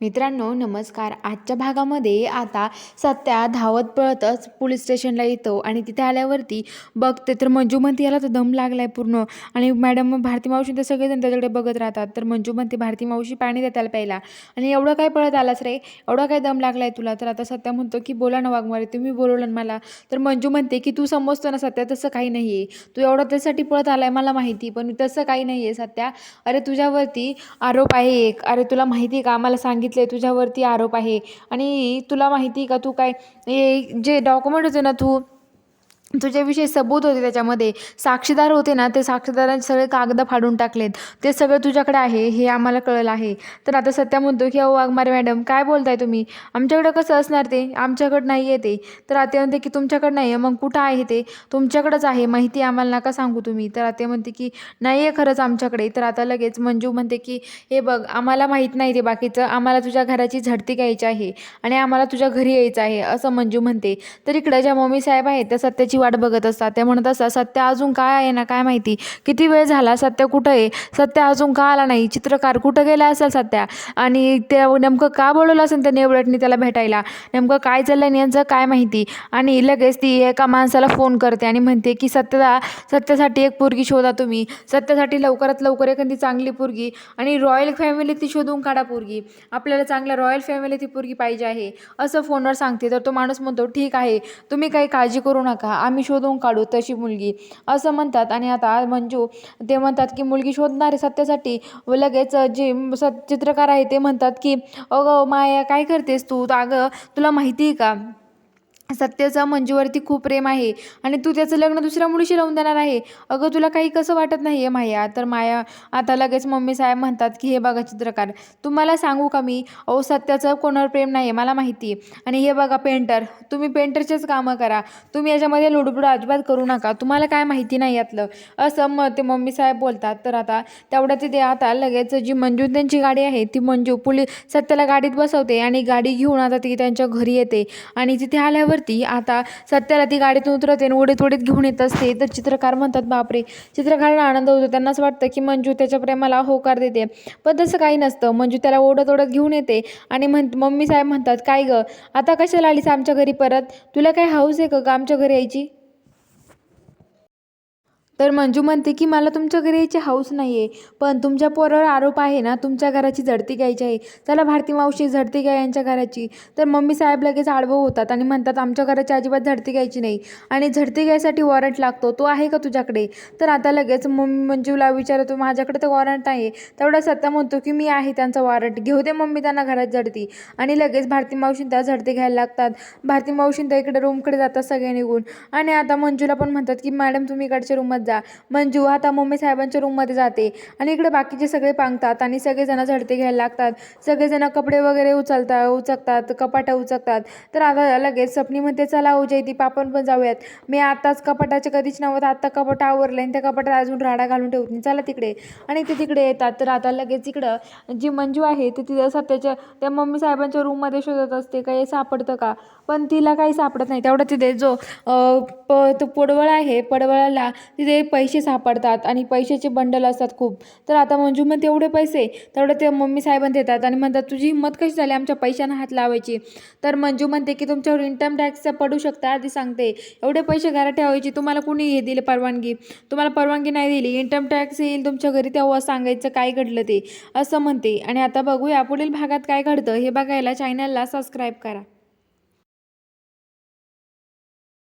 मित्रांनो नमस्कार. आजच्या भागामध्ये आता सत्या धावत पळतच पोलीस स्टेशनला येतो आणि तिथे आल्यावरती बघते तर मंजू म्हणते याला तर दम लागला आहे पूर्ण. आणि मॅडम भारती मावशी तर सगळेजण त्याच्याकडे बघत राहतात. तर मंजू म्हणते भारती मावशी पाणी देताल प्यायला. आणि एवढं काय पळत आलास रे? एवढा काय दम लागलाय तुला? तर आता सत्या म्हणतो की बोला ना वाघमारे तुम्ही बोलवलं ना मला. तर मंजू म्हणते की तू समजतो ना सत्या तसं काही नाही आहे तू एवढं त्यासाठी पळत आलाय मला माहिती पण तसं काही नाही आहे सत्या. अरे तुझ्यावरती आरोप आहे एक. अरे तुला माहिती आहे का? आम्हाला सांगितलं तुझ्यावरती आरोप आहे. आणि तुला माहिती आहे का तू काय हे जे डॉक्युमेंट होते ना तू तुझ्याविषयी सबूत होते त्याच्यामध्ये साक्षीदार होते ना ते साक्षीदारांचे सगळे कागद फाडून टाकलेत. ते सगळं तुझ्याकडे आहे हे आम्हाला कळलं आहे. तर आता सत्या म्हणतो की अहो वाघमारे मॅडम काय बोलताय तुम्ही? आमच्याकडं कसं असणार ते? आमच्याकडं नाही आहे ते. तर आते म्हणते की तुमच्याकडं नाही आहे मग कुठं आहे ते? तुमच्याकडंच आहे माहिती आम्हाला नका सांगू तुम्ही. तर आते म्हणते की नाही आहे खरंच आमच्याकडे. तर आता लगेच मंजू म्हणते की हे बघ आम्हाला माहीत नाही ते बाकीचं. आम्हाला तुझ्या घराची झडती घ्यायची आहे आणि आम्हाला तुझ्या घरी यायचं आहे. असं मंजू म्हणते. तर इकडं ज्या मम्मी साहेब आहेत त्या सत्याची वाट बघत असतात. ते म्हणत असतात सत्य अजून काय आहे ना काय माहिती? किती वेळ झाला? सत्य कुठं आहे? सत्य अजून का आला नाही? चित्रकार कुठं गेला असेल सत्या? आणि ते नेमकं का बोलवलं असेल त्या नेवळटनी त्याला भेटायला? नेमकं काय चाललं यांचं काय माहिती? आणि लगेच ती एका माणसाला फोन करते आणि म्हणते की सत्यदा सत्यासाठी एक पोरगी शोधा तुम्ही. सत्यासाठी लवकरात लवकर एखादी चांगली पोरगी आणि रॉयल फॅमिली ती शोधून काढा पोरगी. आपल्याला चांगल्या रॉयल फॅमिली ती पोरगी पाहिजे आहे. असं फोनवर सांगते. तर तो माणूस म्हणतो ठीक आहे. तुम्ही काही काळजी करू नका. आम्ही शोधून काढू तशी मुलगी. असं म्हणतात. आणि आता मंजू ते म्हणतात की मुलगी शोधणारे सत्यासाठी व लगेच जे स चित्रकार आहे ते म्हणतात की अगं माया काय करतेस तू? अगं तुला माहिती आहे का? सत्याचं मंजूवरती खूप प्रेम आहे आणि तू त्याचं लग्न दुसऱ्या मुलीशी लावून देणार आहे. अगं तुला काही कसं वाटत नाही आहे माया? तर माया आता लगेच मम्मी साहेब म्हणतात की हे बघा चित्रकार तुम्हाला सांगू का मी? अहो सत्याचं कोणावर प्रेम नाही आहे मला माहिती आहे आणि हे बघा पेंटर तुम्ही पेंटरचेच कामं करा. तुम्ही याच्यामध्ये लुडबुड अजिबात करू नका. तुम्हाला काय माहिती नाही यातलं. असं मग ते मम्मी साहेब बोलतात. तर आता तेवढ्या तिथे आता लगेच जी मंजू त्यांची गाडी आहे ती मंजू पोलीस सत्याला गाडीत बसवते आणि गाडी घेऊन आता ती त्यांच्या घरी येते. आणि तिथे आल्यावर वरती. आता सत्याला ती गाडीतून उतरते आणि उडीत उडीत घेऊन येत असते. तर चित्रकार म्हणतात बापरे! चित्रकारला आनंद होतो. त्यांना असं वाटतं की मंजू त्याच्या प्रेमाला होकार देते. पण तसं काही नसतं. मंजू त्याला ओढत ओढत घेऊन येते आणि म्हण मम्मी साहेब म्हणतात काय गं? आता कशाला आलीस आमच्या घरी परत? तुला काय हाऊस आहे का आमच्या घरी यायची? तर मंजू म्हणते की मला तुमच्या घरी यायची हाऊस नाही आहे पण तुमच्या पोरावर आरोप आहे ना तुमच्या घराची झडती घ्यायची आहे. चला भारती मावशी झडती घ्या यांच्या घराची. तर मम्मी साहेब लगेच आडवं होतात आणि म्हणतात आमच्या घराची अजिबात झडती घ्यायची नाही. आणि झडती घ्यायसाठी वॉरंट लागतो. तो आहे का तुझ्याकडे? तर आता लगेच मम्मी मंजूला विचारतो माझ्याकडे तर वॉरंट आहे तेवढा सत्ता म्हणतो की मी आहे त्यांचा वॉरंट घेऊ दे मम्मी त्यांना घरात झडती. आणि लगेच भारती मावशी त्या झडती घ्यायला लागतात. भारती मावशी त्या इकडे रूमकडे जातात सगळे निघून. आणि आता मंजूला पण म्हणतात की मॅडम तुम्ही इकडच्या रूमात जा. मंजू आता मम्मी साहेबांच्या रूममध्ये जाते. आणि इकडे बाकीचे सगळे पांगतात आणि सगळेजण झडते घ्यायला लागतात. सगळेजण कपडे वगैरे उचलतात उचकतात कपाटं उचकतात. तर आता लगेच सपनी म्हणते चला हो जयदीप आपण पण जाऊयात. मी आत्ताच कपाटाचे कधीच नव्हतं. आत्ता कपाट आवरलं आणि त्या कपाटात अजून राडा घालून ठेवत नाही. चला तिकडे. आणि ते तिकडे येतात. तर आता लगेच इकडं जी मंजू आहे ते तिथं सत्याच्या त्या मम्मी साहेबांच्या रूममध्ये शोधत असते काही सापडतं का? पण तिला काही सापडत नाही. तेवढं तिथे जो प तो पडवळ आहे पडवळाला तिथे पैसे सापडतात आणि पैशाचे बंडल असतात खूप. तर आता मंजू तेवढे पैसे तेवढे ते मम्मी साहेबांना देतात आणि म्हणतात तुझी हिंमत कशी झाली आमच्या पैशांना हात लावायची? तर मंजू म्हणते की तुमच्यावर इन्कम टॅक्स पडू शकता. आधी सांगते एवढे पैसे घरात ठेवायची तुम्हाला कुणी हे दिले परवानगी? तुम्हाला परवानगी नाही दिली. इन्कम टॅक्स येईल तुमच्या घरी तेव्हा सांगायचं काय घडलं ते. असं म्हणते. आणि आता बघूया पुढील भागात काय घडतं. हे बघायला चॅनलला सबस्क्राईब करा.